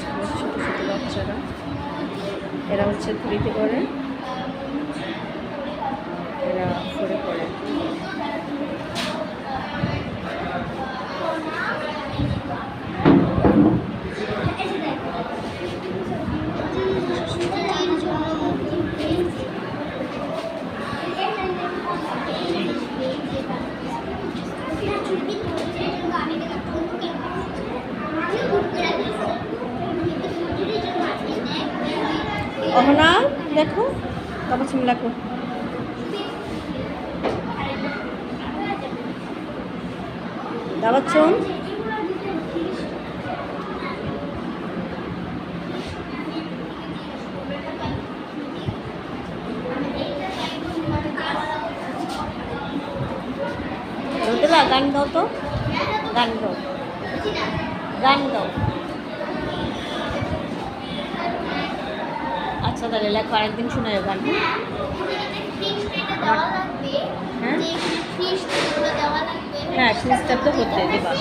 স্কুলের ছোটো ছোটো বাচ্চারা। এরা হচ্ছে থ্রিতে পড়ে অহনা দেখো তারপর তুমি লেখো দাবাচ্ছন রোদেলা গান গাও তো। গান গাও। গান গাও। আচ্ছা তাহলে লেখো আরেকদিন শোনায় গান হ্যাঁ? হ্যাঁ খ্রিস্টাব্দ হতে দেবা।